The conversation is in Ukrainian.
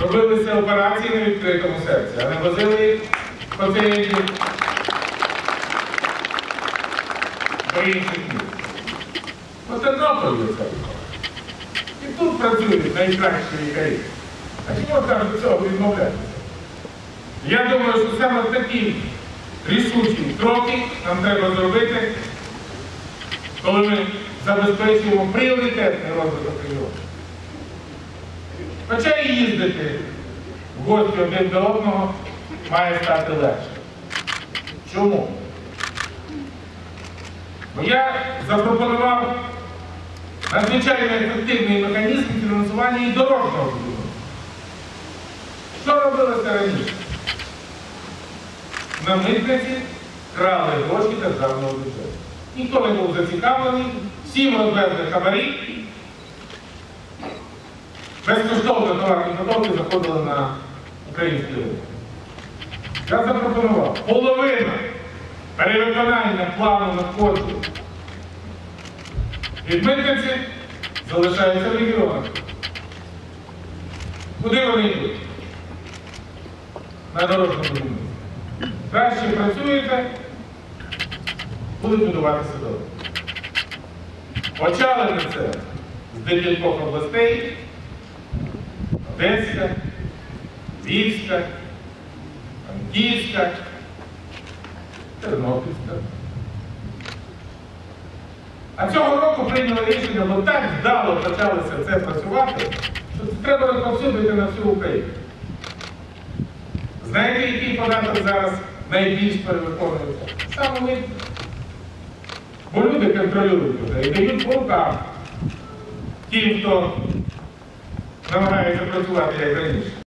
робилися операції на відкритому серці, а не возили пацієнтів до інших місць. У Тернополі це. І тут працюють найкращі лікарі. А чому там до цього відмовлятися? Я думаю, що саме такі рішучі кроки нам треба зробити, коли ми забезпечуємо пріоритетний розвиток регіону. Хоча і їздити в гості один до одного має стати легше. Чому? Бо я запропонував надзвичайно ефективний механізм фінансування і дорожнього будівництва. Що робилося раніше? На митниці крали гроші державного бюджету. Ніхто не був зацікавлений, всім розвезли хабарі. Безкоштовно товарні продукти заходили на український ринок. Я запропонував половина перевиконання плану надходжень від митниці залишається в регіонах. Куди вони йдуть? На дорожному будівництві. Краще працюєте, будуть будуватися дороги. Почали ми це з декількох областей. Одеська, Львівська, Франківська, Тернопільська. А цього року прийняли рішення, бо так вдало почалося це працювати, що це треба розповсюдити на всю Україну. Знаєте, який податок зараз найбільш перевиконується? Саме ми. Бо люди контролюють і дають по рукам тим, хто намагається працювати як раніше.